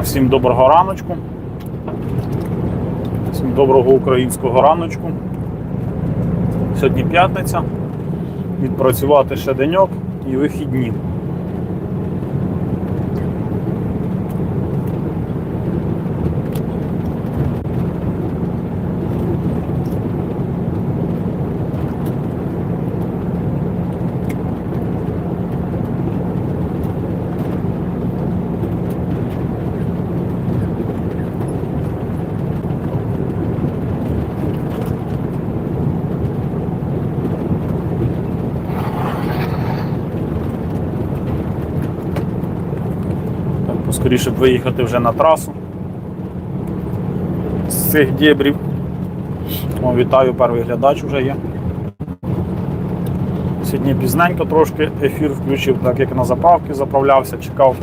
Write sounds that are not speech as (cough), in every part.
Так, всім доброго раночку. Всім доброго українського раночку. Сьогодні п'ятниця. Відпрацювати ще деньок і вихідні. Так, поскоріше б виїхати вже на трасу з цих дібрів. О, вітаю, перший глядач вже є. Сьогодні пізненько трошки ефір включив, так як на заправки заправлявся, чекав.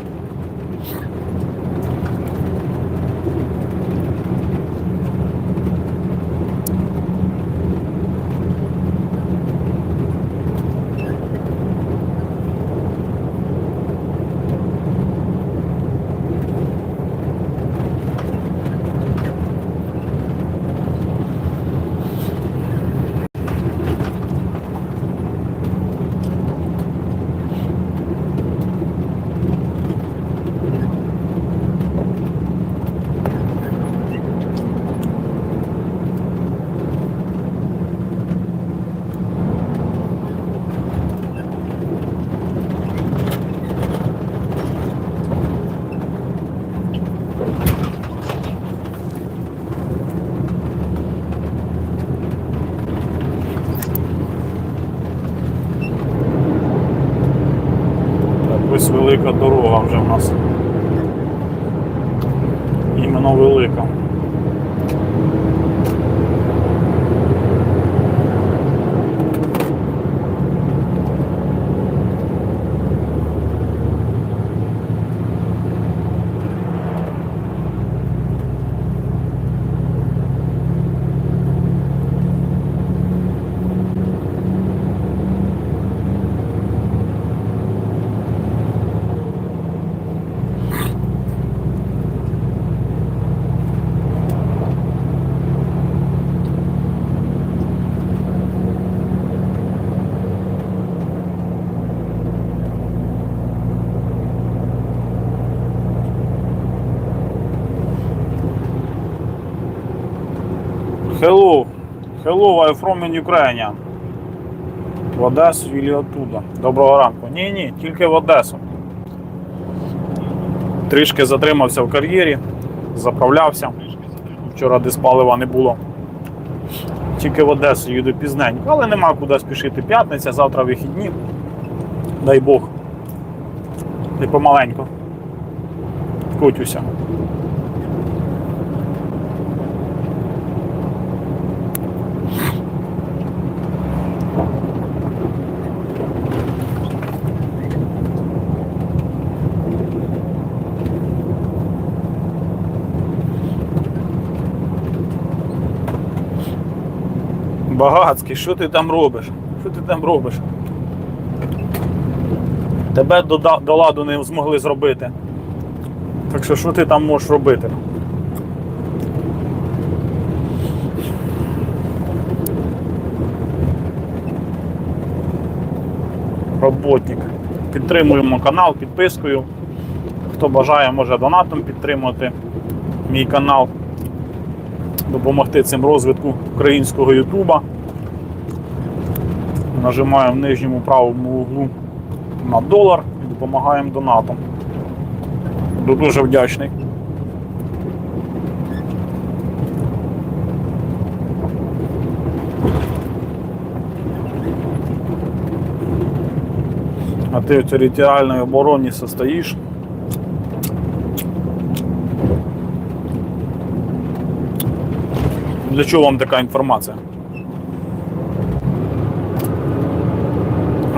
Так, ось велика дорога вже в нас. Hello. Hello, I'm from in Ukraine. В Одесу или оттуда. Доброго ранку. Ні, ні, тільки в Одесу. Трішки затримався в кар'єрі, заправлявся. Вчора десь палива не було. Тільки в Одесу їду пізненько, але нема куди спішити. П'ятниця, завтра вихідні. Дай Бог. І помаленько. Кутюся. Багацький, що ти там робиш? Що ти там робиш? Тебе до, до ладу не змогли зробити. Так що що ти там можеш робити? Роботник. Підтримуємо канал підпискою. Хто бажає, може донатом підтримати мій канал допомогти цим розвитку українського Ютуба. Нажимаємо в нижньому правому углу на долар і допомагаємо донатом. Буду дуже вдячний. А ти в територіальній обороні состоїш. Для чого вам така інформація?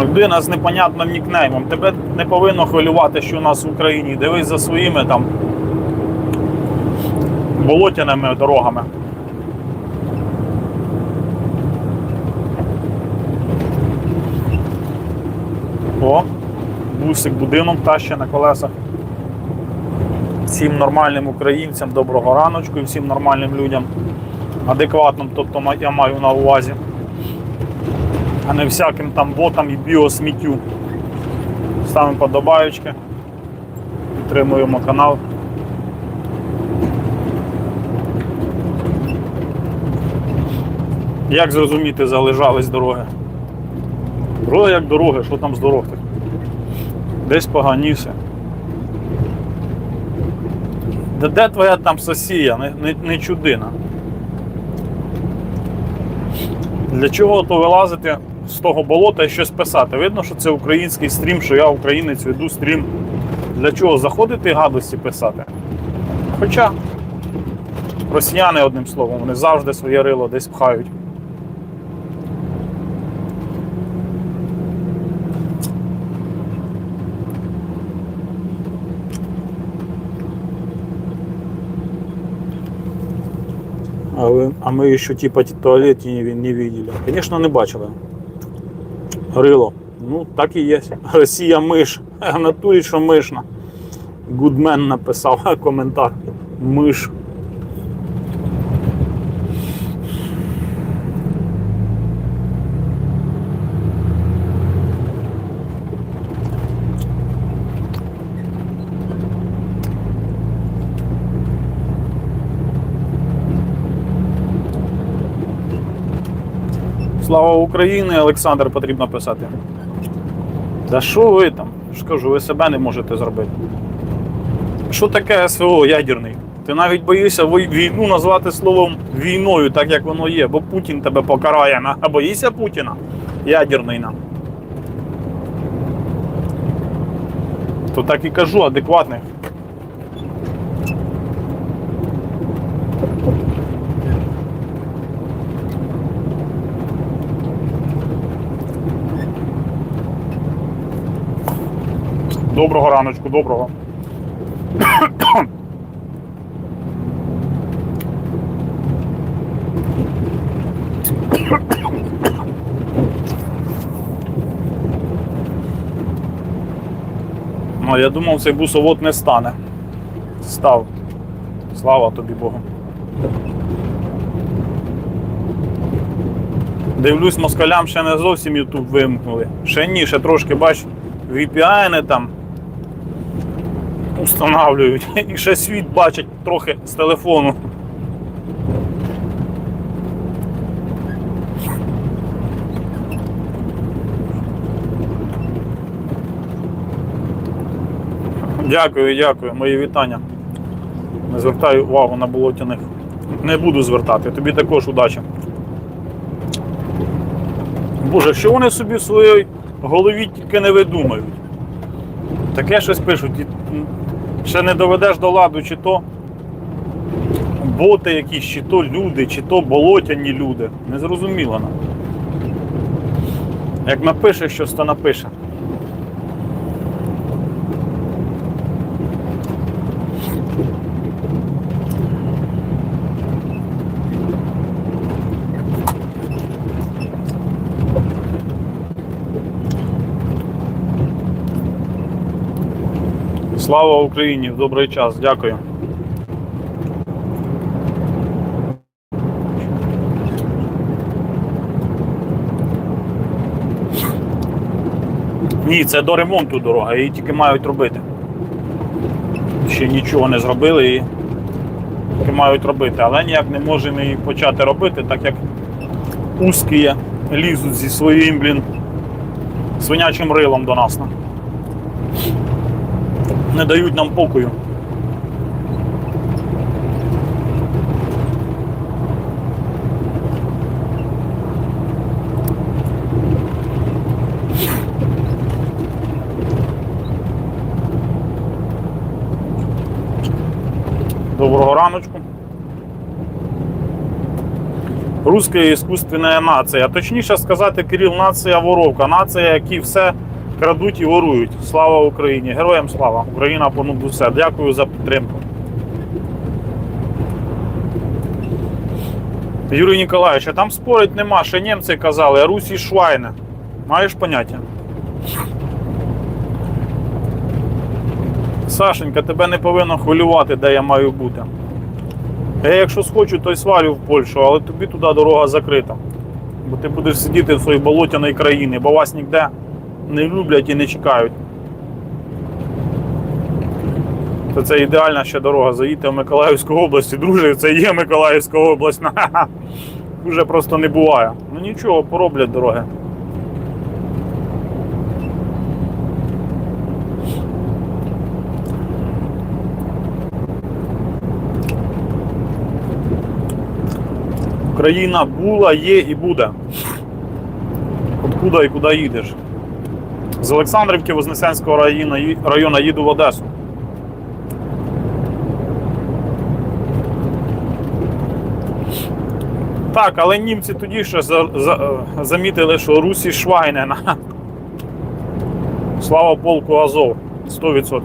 Людина з непонятним нікнеймом. Тебе не повинно хвилювати, що у нас в Україні. Дивись за своїми там болотяними дорогами. О, бусик будинок тащить на колесах. всім нормальним українцям доброго раночку і всім нормальним людям. Адекватним, тобто я маю на увазі. А не всяким там ботам і біосміттю. Ставимо подобаючки. Підтримуємо канал. Як зрозуміти, залежались дороги? Дороги як дороги, що там з дорог? Десь поганіше. Де, де твоя там сосія, не, не, не чудина? Для чого то вилазити з того болота і щось писати? Видно, що це український стрім, що я українець веду стрім. Для чого заходити гадості писати? Хоча росіяни, одним словом, вони завжди своє рило десь пхають. А, а ми ще типа туалет не, не видели. Звісно, не бачили. Рило. Ну, так і є. (laughs) Росія миш. (laughs) В натурі, що мишна. Гудмен написав (laughs) коментар. Миш. Слава Україні, Олександр потрібно писати. Та що ви там? Ж кажу, ви себе не можете зробити. Що таке СВО ядерний? Ти навіть боїшся війну назвати словом війною, так як воно є, бо Путін тебе покарає. А боїшся Путіна? Ядерний нам. То так і кажу, адекватних. Доброго раночку, доброго. Ну, я думав, цей бусовод не стане. Став. Слава тобі Богу. Дивлюсь, москалям ще не зовсім YouTube вимкнули. Ще ні, ще трошки, бач, VPN там устанавлюють. І ще світ бачать трохи з телефону. Дякую, дякую, мої вітання. Не звертаю увагу на болотяних. Не буду звертати, тобі також удачі. Боже, що вони собі в своїй голові тільки не видумають. Таке щось пишуть. Ще не доведеш до ладу, чи то боти якісь, чи то люди, чи то болотяні люди. Незрозуміло нам. Як напише щось, то напише. Слава Україні! В добрий час, дякую. Ні, це до ремонту дорога, її тільки мають робити. Ще нічого не зробили і тільки мають робити, але ніяк не можемо її почати робити, так як узкі лізуть зі своїм, блін, свинячим рилом до нас. Не дають нам покою. Доброго раночку. Руська іскусственна нація. Точніше сказати, Кирил, нація воровка. Нація, які все крадуть і ворують. Слава Україні! Героям слава! Україна понад усе. Дякую за підтримку. Юрій Ніколаєвич, а там спорить нема, ще німці казали, а Русі Швайне. Маєш поняття? Сашенька, тебе не повинно хвилювати, де я маю бути. Я якщо схочу, то й свалю в Польщу, але тобі туди дорога закрита. Бо ти будеш сидіти в своїй болотяній країні, бо вас ніде не люблять і не чекають. То це ідеальна ще дорога. Заїдьте в Миколаївську область. Друже, це є Миколаївська область. (laughs) Уже просто не буває. Ну нічого, пороблять дороги. Україна була, є і буде. Откуда і куди їдеш? З Олександрівки Вознесенського району, району їду в Одесу. Так, але німці тоді ще за, за, замітили, що Русі Швайнена. Слава полку Азов. 100%.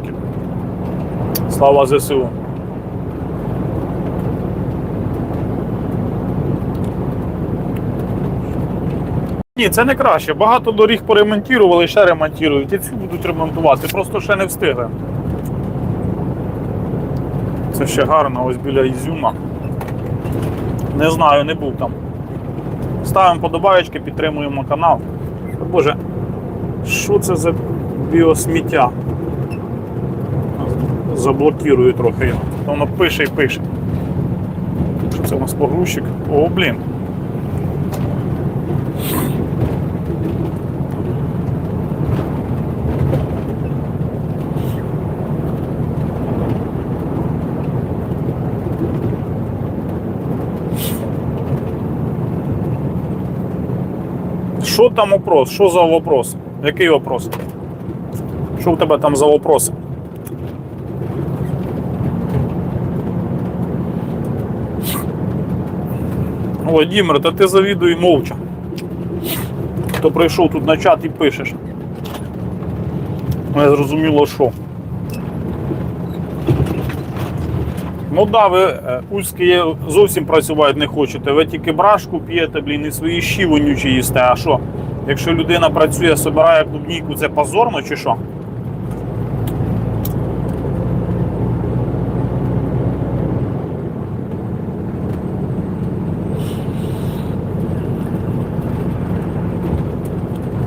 Слава ЗСУ. Ні, це не краще. Багато доріг поремонтували, ще ремонтують. І ці будуть ремонтувати. Просто ще не встигли. Це ще гарно, ось біля Ізюма. Не знаю, не був там. Ставимо подобаєчки, підтримуємо канал. Та, Боже, що це за біосміття? Заблокірую трохи його. Воно пише і пише. Це у нас погрузчик? О, блін. Що там вопрос? Що за вопрос? Який вопрос? Що у тебе там за вопрос? Володимир, та ти завідуй мовча. Хто прийшов тут на чат і пишеш. Не зрозуміло що. Ну да, ви е, узькі зовсім працювати не хочете. Ви тільки брашку п'єте, блін, і свої щі вонючі їсте. А що? Якщо людина працює, собирає клубніку, це позорно чи що?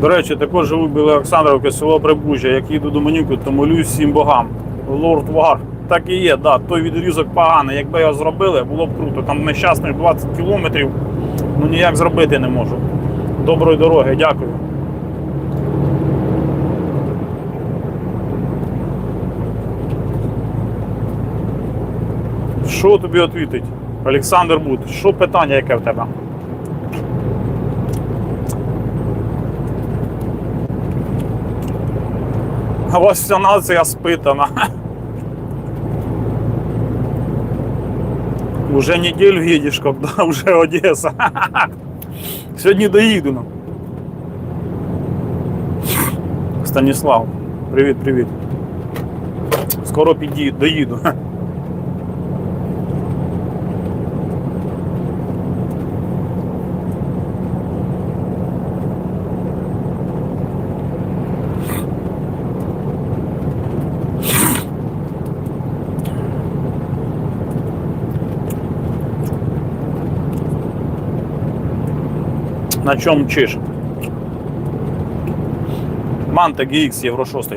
До речі, також живу біля Олександровки, село Прибужжя. Як їду до Манюки, то молюсь всім богам. Лорд Вар. Так і є, да, той відрізок поганий. Якби його зробили, було б круто. Там нещасних 20 кілометрів, ну ніяк зробити не можу. Доброї дороги, дякую. Що тобі відповідить? Олександр Бут, що питання яке в тебе? А вас вся нація спитана. Уже неделю едешь, когда (laughs) уже Одесса. Сьогодні доїду. нам. Станіслав, привіт, привіт. Скоро піді, доїду. На чому мчиш? Манта GX Євро 6.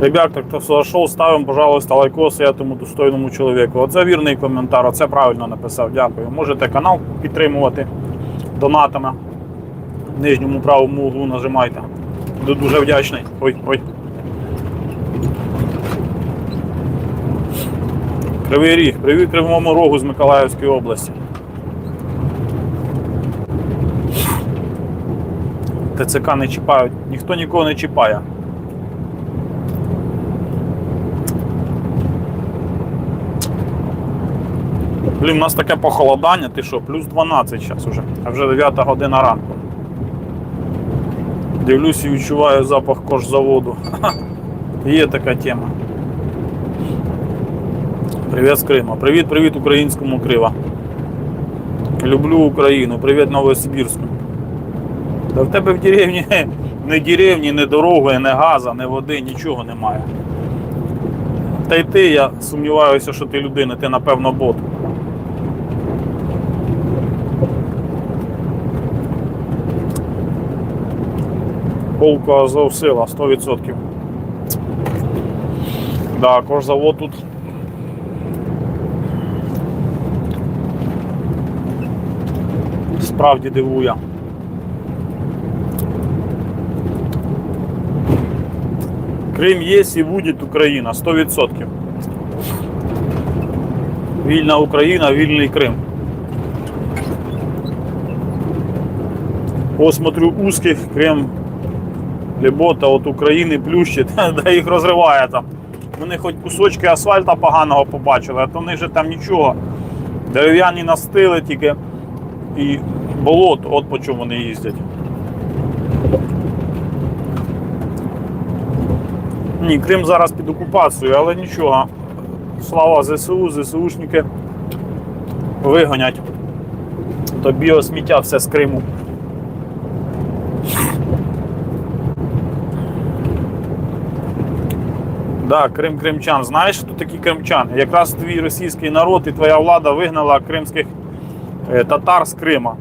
Ребята, хто зайшов, ставимо, пожалуйста, лайкоси этому достойному чоловіку. Оце вірний коментар, оце правильно написав. Дякую. Можете канал підтримувати донатами. В нижньому правому углу нажимайте. Буду дуже вдячний. Ой, ой. Кривий Ріг, привіт Кривому Рогу з Миколаївської області. ТЦК не чіпають, ніхто нікого не чіпає. Блін, у нас таке похолодання, ти що, плюс 12 зараз уже, а вже 9 година ранку. Дивлюсь і відчуваю запах кожзаводу. (laughs) Є така тема. Привіт з Крима. Привіт, привіт українському Крива. Люблю Україну. Привіт Новосибірську. Та в тебе в деревні (laughs) не деревні, не дороги, не газа, не води, нічого немає. Та й ти, я сумніваюся, що ти людина, ти напевно бот. Полку Азов сила 100%. Да, кожзавод тут. Справді дивує. Крим є і буде Україна 100%. Вільна Україна, вільний Крим. Посмотрю узких Крим Лібота от України плющить, (laughs) да їх розриває там. Вони хоч кусочки асфальта поганого побачили, а то вони ж там нічого. Дерев'яні настили тільки і болото, от по чому вони їздять. Ні, Крим зараз під окупацією, але нічого. Слава ЗСУ, ЗСУшники вигонять. То біосміття все з Криму. Да, Крим кримчан. Знаєш, хто такі кримчани? Якраз твій російський народ і твоя влада вигнала кримських е, татар з Крима.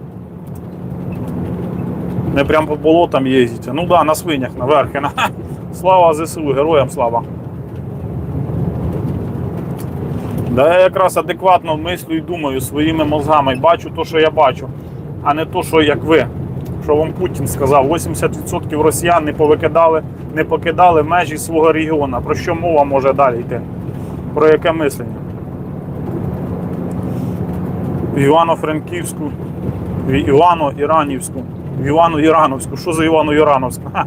Не прям по болотам їздите. Ну да, на свинях, наверх. (laughs) Слава ЗСУ, героям слава. Да я якраз адекватно мислю і думаю своїми мозгами. Бачу то, що я бачу, а не то, що як ви. Що вам Путін сказав, 80% росіян не повикидали, не покидали межі свого регіону. Про що мова може далі йти? Про яке мислення? Івано-Франківську, Івано-Іранівську, в Івано-Ірановську. Що за Івано-Ірановська?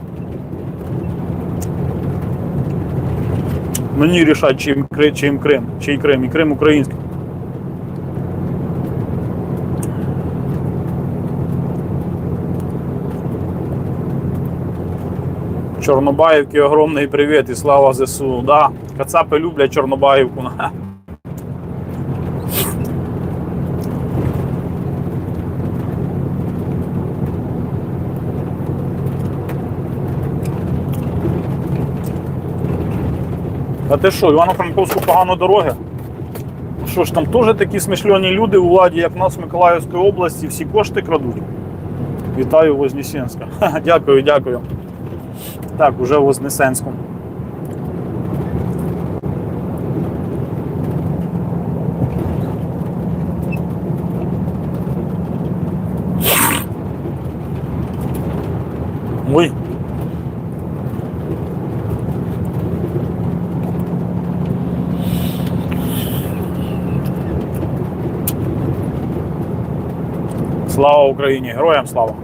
Мені рішать, чим, чим Крим, чий Крим, і Крим український. Чорнобаївки огромний привіт і слава ЗСУ. Да, кацапи люблять Чорнобаївку. А ти що, Івано-Франковську погано дороги? Що ж там теж такі смішльоні люди у владі, як нас в Миколаївській області, всі кошти крадуть. Вітаю Вознесенська. (laughs) Дякую, дякую. Так, уже в Вознесенську. Слава Україні! Героям слава!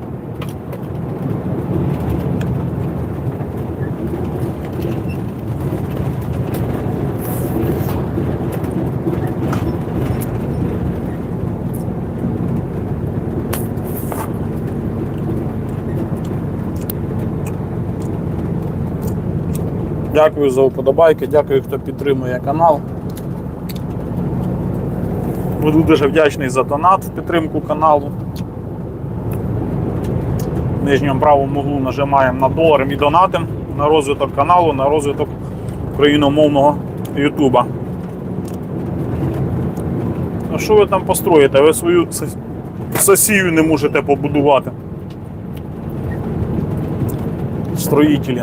Дякую за вподобайки, дякую, хто підтримує канал. Буду дуже вдячний за донат в підтримку каналу. Нижньому правому углу нажимаємо на долар і донатим на розвиток каналу, на розвиток україномовного Ютуба. А що ви там построїте? Ви свою сос- сосію не можете побудувати. Строїтелі.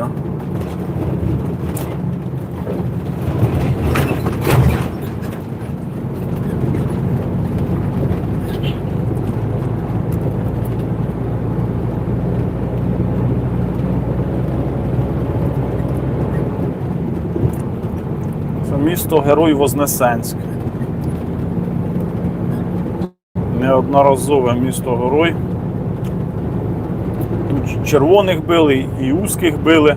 Місто Герой Вознесенськ. Неодноразове місто Герой. Тут червоних били і узких били.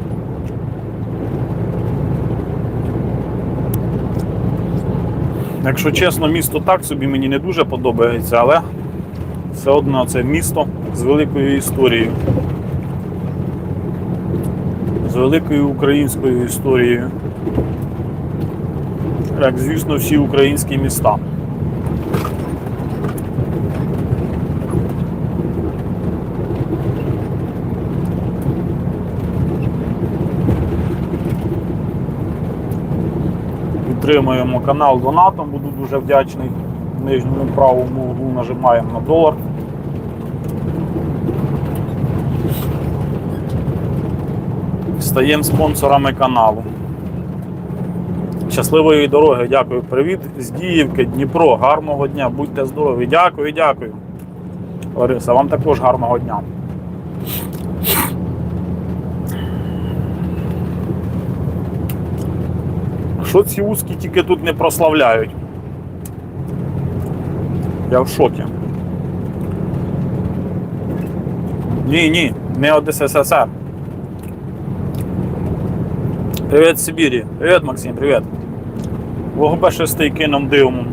Якщо чесно, місто так собі мені не дуже подобається, але все одно це місто з великою історією. З великою українською історією як звісно, всі українські міста. Підтримуємо канал донатом, буду дуже вдячний. В нижньому правому углу нажимаємо на долар. Стаємо спонсорами каналу. Щасливої дороги, дякую. Привіт з Діївки, Дніпро. Гарного дня, будьте здорові. Дякую, дякую. Лариса, вам також гарного дня. Що ці узкі тільки тут не прославляють? Я в шокі. Ні, ні, не від СССР. Привіт, Сибірі. Привіт, Максим, привіт. ВГБ 6 кином дивом.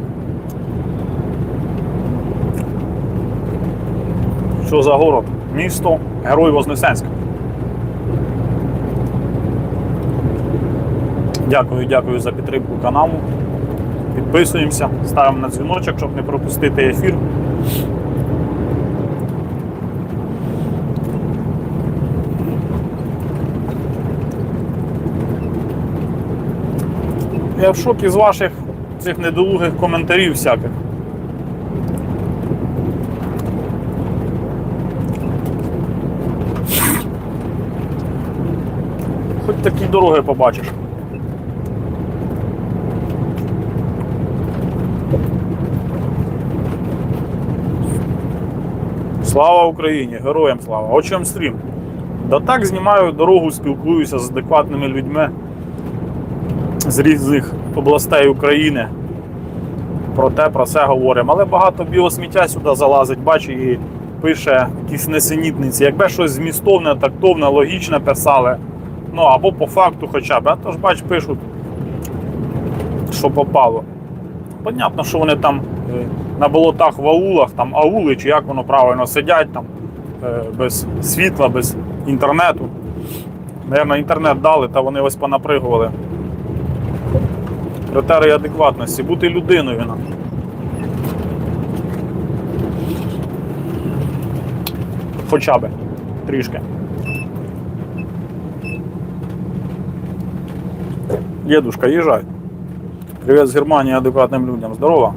Що за город? Місто Герой Вознесенськ. Дякую, дякую за підтримку каналу. Підписуємося, ставимо на дзвіночок, щоб не пропустити ефір. Я в шокі з ваших цих недолугих коментарів всяких. Хоч такі дороги побачиш. Слава Україні! Героям слава! О чим стрім? Да так знімаю дорогу, спілкуюся з адекватними людьми з різних областей України. Про те, про це говоримо. Але багато біосміття сюди залазить, бачу, і пише якісь несенітниці. Якби щось змістовне, тактовне, логічне писали, ну або по факту хоча б. А то ж бач, пишуть, що попало. Понятно, що вони там е, на болотах в аулах, там аули, чи як воно правильно сидять там е, без світла, без інтернету. Наверно, інтернет дали, та вони ось понапригували. Критерії адекватності, бути людиною. Хоча б трішки. Дедушка, їжджай. Привіт з Германії адекватним людям. Здорово.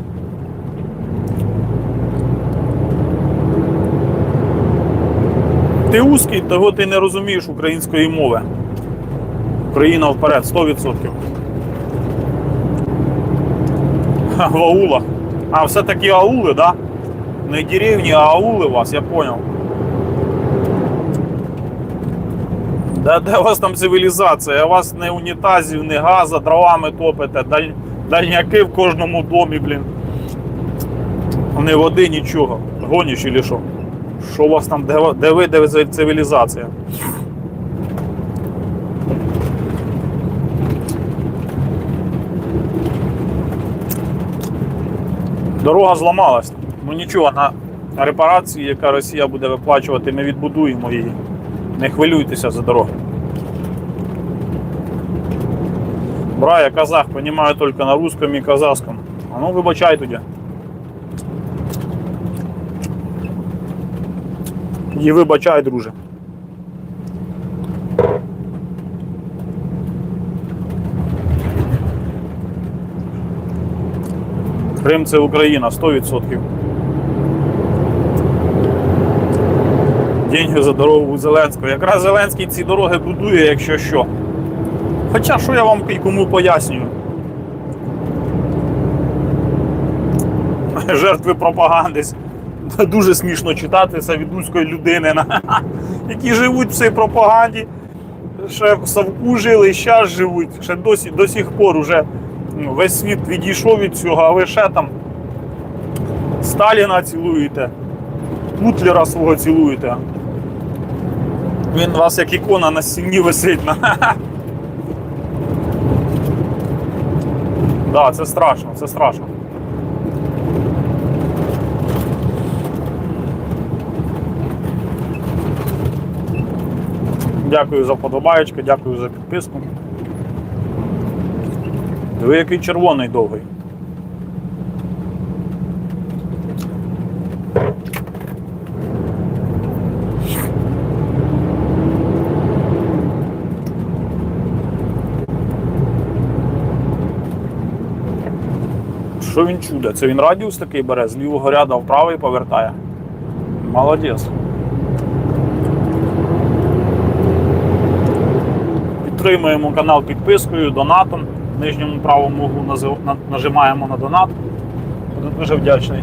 Ти узкий, того ти не розумієш української мови. Україна вперед, 100%. В аулах. А, все-таки аули, да? Не деревні, а аули у вас, я понял. Да, де у вас там цивілізація? У вас не унітазів, не газа, дровами топите, даль... дальняки в кожному домі, блін. Не води, нічого. Гоніш чи що? Що у вас там, де, де ви, де цивілізація? Дорога зламалась. Ну нічого, на репарації, яка Росія буде виплачувати, ми відбудуємо її. Не хвилюйтеся за дорогу. Бра, я казах, понимаю только на русском и казахском. А ну вибачай тоді. І вибачай, друже. Крим це Україна 100%. Деньги за дорогу Зеленського. Якраз Зеленський ці дороги будує, якщо що. Хоча що я вам і кому пояснюю? (laughs) Жертви пропаганди. (laughs) Дуже смішно читати це від узької людини, (laughs) які живуть в цій пропаганді. Ще в Савку жили, і зараз живуть. Ще досі, до сих пор уже весь світ відійшов від цього, а ви ще там Сталіна цілуєте, Путлера свого цілуєте. Він вас як ікона на стіні висить. Так, це страшно, це страшно. Дякую за вподобаєчки, дякую за підписку. Диви, який червоний довгий. Що він чуде? Це він радіус такий бере, з лівого ряду в правий повертає. Молодець. Підтримуємо канал підпискою, донатом. Нижньому правому углу нажимаємо на донат. Буду дуже вдячний.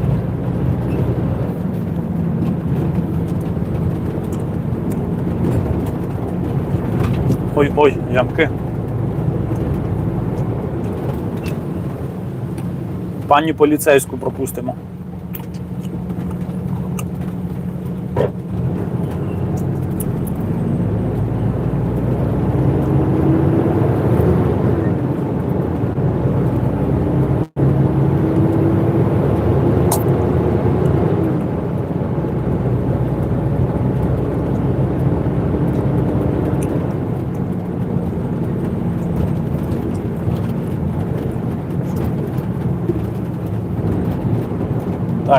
Ой, ой, ямки. Пані поліцейську пропустимо.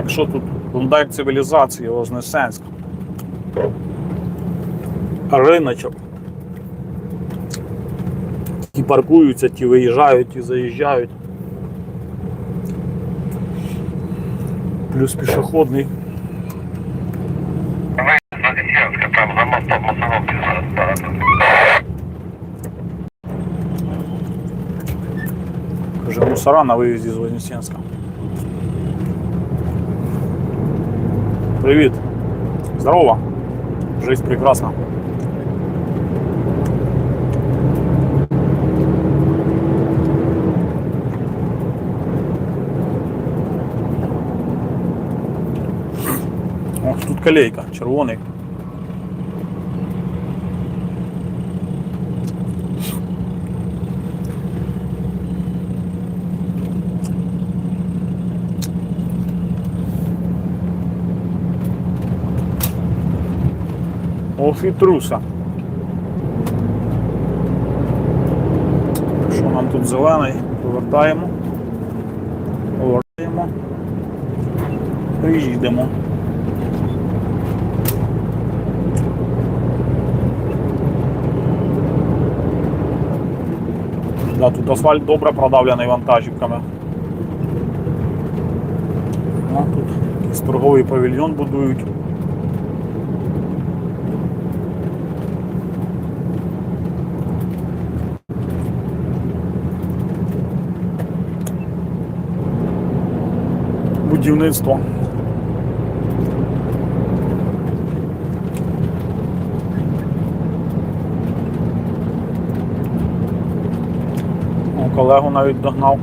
Так, що тут? Клондайк цивілізації, Вознесенськ. Риночок. Ті паркуються, ті виїжджають, ті заїжджають. Плюс пішохідний. Вознесенска, там за мостом Мусоровки зараз багато. Каже, мусора на виїзді з Вознесенська. Привіт. Здорово. Жизнь прекрасна. Ох, тут колейка, червоний. Ох і. Що нам тут зелений? Повертаємо. Повертаємо. І їдемо. Да, тут асфальт добре продавлений вантажівками. Ну, тут якийсь торговий павільйон будують. Будівництво. Колегу навіть догнав.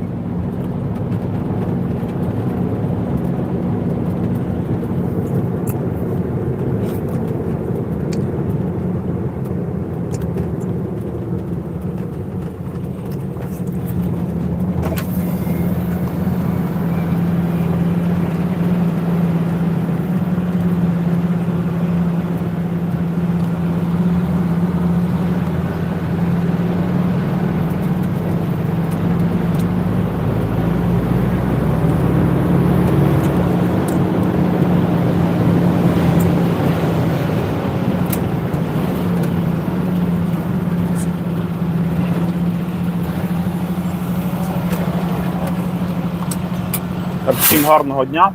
Так, Всім гарного дня.